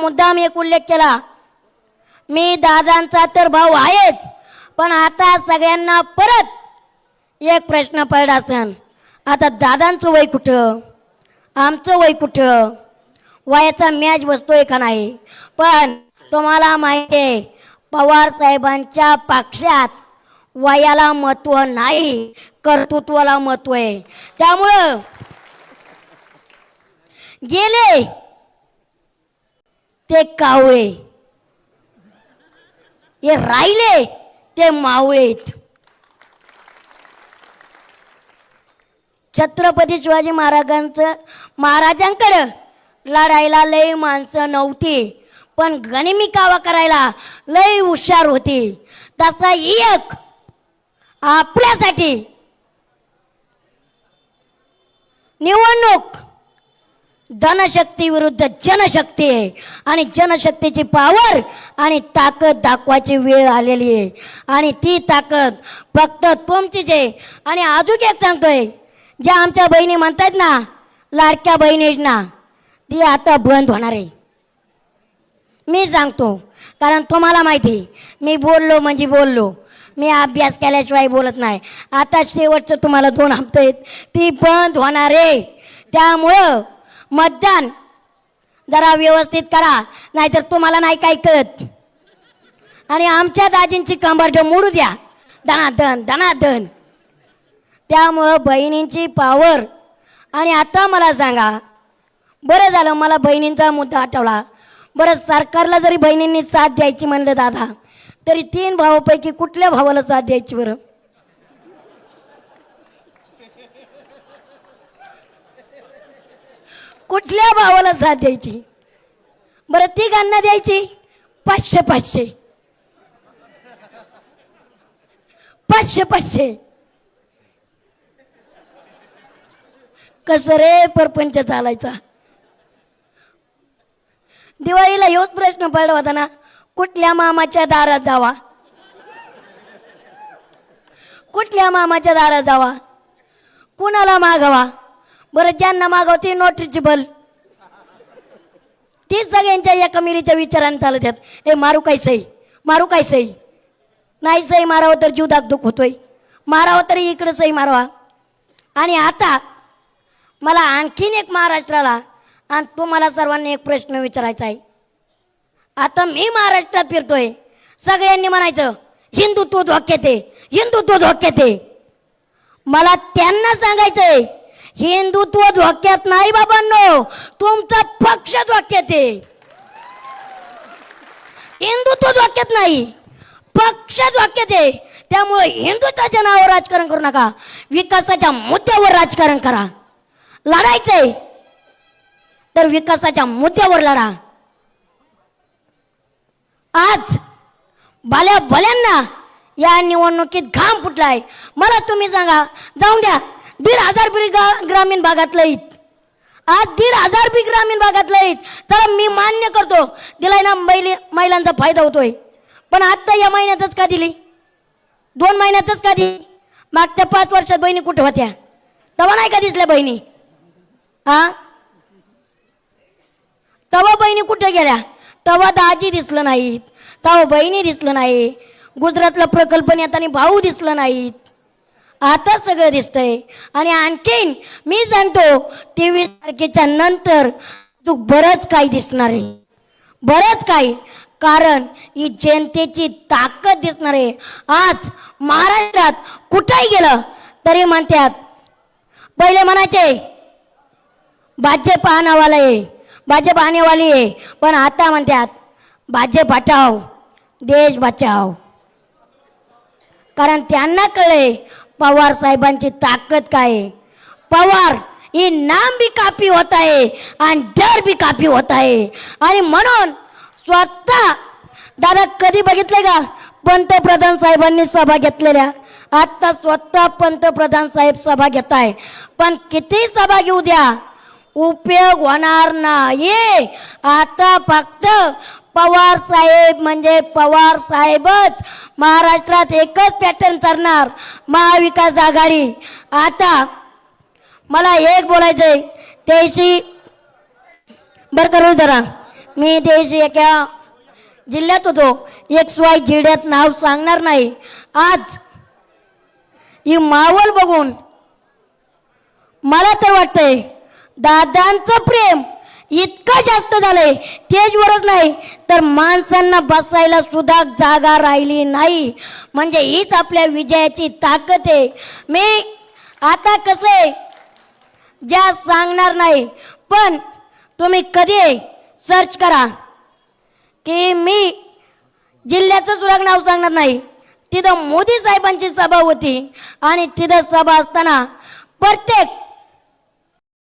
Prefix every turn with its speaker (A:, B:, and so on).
A: मुद्दाम एक उल्लेख केला. मी दादांचा तर भाऊ आहेच पण आता सगळ्यांना परत एक प्रश्न पडला सण आता दादांचं वय कुठं? आमचं वय कुठं? वयाचा मॅच बसतोय का नाही? पण तुम्हाला माहिती आहे पवार साहेबांच्या पक्षात वयाला महत्त्व नाही कर्तृत्वाला महत्त्व आहे. त्यामुळं गेले ते कावळे. हे राहिले ते मावळेत छत्रपती शिवाजी महाराजांचं महाराजांकडं लढायला लय माणसं नव्हती पण गणिमी कावा करायला लय हुशार होती. तसा एक आपल्यासाठी निवडणूक धनशक्ती विरुद्ध जनशक्ती आहे. आणि जनशक्तीची पावर आणि ताकद दाखवायची वेळ आलेली आहे. आणि ती ताकद फक्त तुमचीच आहे. आणि अजून एक सांगतोय. ज्या आमच्या बहिणी म्हणतात ना लाडक्या बहिणींना ती आता बंद होणार आहे. मी सांगतो कारण तुम्हाला माहिती मी बोललो म्हणजे बोललो. मी अभ्यास केल्याशिवाय बोलत नाही. आता शेवटचं तुम्हाला दोन हप्ते आहेत. ती बंद होणार आहे. त्यामुळं मतदान. जरा व्यवस्थित करा नाहीतर तुम्हाला नाही काय कळत. आणि आमच्या दाजींची कंबरड मोडू द्या. धनाधन धनाधन. त्यामुळं बहिणींची पावर आणि आता मला सांगा बरं झालं मला बहिणींचा मुद्दा आठवला. बरं सरकारला जरी बहिणींनी साथ द्यायची म्हणलं दादा तरी तीन भावापैकी कुठल्या भावाला साथ द्यायची बरं? कुठल्या भावाला साथ द्यायची? बरं तिघांना द्यायची? पाचशे पाचशे. पाचशे पाचशे. कसं रे परपंच चालायचा? दिवाळीला येऊच प्रश्न पडला होता ना कुठल्या मामाच्या दारात जावा? कुठल्या मामाच्या दारात जावा? कुणाला मागावा? बरं ज्यांना मागवते ते नोटरीची बल सगळ्यांच्या या कमिरीच्या विचाराने चालत आहेत. ए मारू काय सई? मारू काय सई? नाही सई मारावं तर जीव दागदुख होतोय. मारावं तरी इकडं सई मारावा. आणि आता मला आणखीन एक महाराष्ट्राला आणि तुम्हाला सर्वांनी एक प्रश्न विचारायचा आहे. आता मी महाराष्ट्रात फिरतोय. सगळ्यांनी म्हणायचं हिंदुत्व धोक्यात आहे. हिंदुत्व धोक्यात आहे. मला त्यांना सांगायचंय हिंदुत्व धोक्यात नाही बाबांनो. तुमचा पक्ष धोक्यात आहे. हिंदुत्व धोक्यात नाही. पक्ष धोक्यात आहे. त्यामुळे हिंदुत्वाच्या नावावर राजकारण करू नका. विकासाच्या मुद्द्यावर राजकारण करा. लढायचंय तर विकासाच्या मुद्द्यावर लढा. आज भल्या भल्यांना या निवडणुकीत घाम फुटलाय. मला तुम्ही सांगा जाऊन द्या. दीड हजार बी ग्रामीण भागातलं आहेत आज दीड हजार बी ग्रामीण भागातलं आहेत तर मी मान्य करतो दिलाय ना बैली महिलांचा फायदा होतोय. पण आत्ता या महिन्यातच का दिली? दोन महिन्यातच का दिली? मागच्या पाच वर्षात बहिणी कुठे होत्या? तवा नाही का दिसल्या बहिणी? हा तवा बहिणी कुठे गेल्या? तवा दाजी दिसलं नाहीत. तवा बहिणी दिसलं नाही. गुजरातला प्रकल्प नेतानी भाऊ दिसलं नाहीत. आता सगळं दिसतंय. आणि आणखीन मी सांगतो तेवीस तारखेच्या नंतर तू बरंच काही दिसणार आहे. बरंच काही. कारण ही जनतेची ताकद दिसणार आहे. आज महाराष्ट्रात कुठेही गेलं तरी म्हणतात पहिले म्हणायचे भाजप आणावाला आहे. भाजप आणेवाली आहे. पण आता म्हणतात भाजप बचाव देश बचाव कारण त्यांना कळे पवार साहेबांची ताकद काय आहे. पवार ही नाम बी कापी होत आहे आणि डर बी कापी होत आहे. आणि म्हणून स्वतः दादा कधी बघितले का? पंतप्रधान साहेबांनी सभा घेतलेल्या. आता स्वतः पंतप्रधान साहेब सभा घेत आहे. पण किती सभा घेऊ द्या? उपयोग होणार नाही. आता फक्त पवार साहेब म्हणजे पवार साहेबच महाराष्ट्रात एकच पॅटर्न चालणार महाविकास आघाडी. आता मला एक बोलायचंय त्याशी बरं करू जरा. मी त्याशी एका जिल्ह्यात होतो. एक्स वाय झेड्यात नाव सांगणार नाही. आज ही मावल बघून मला तर वाटतंय दादांचं प्रेम इतकं जास्त झालंय तेजवरच नाही. तर माणसांना बसायला सुद्धा जागा राहिली नाही. म्हणजे हीच आपल्या विजयाची ताकद आहे. मी आता कसं आहे ज्या सांगणार नाही पण तुम्ही कधी सर्च करा. की मी जिल्ह्याचं सुद्धा नाव सांगणार नाही. तिथं मोदी साहेबांची सभा होती आणि तिथं सभा असताना प्रत्येक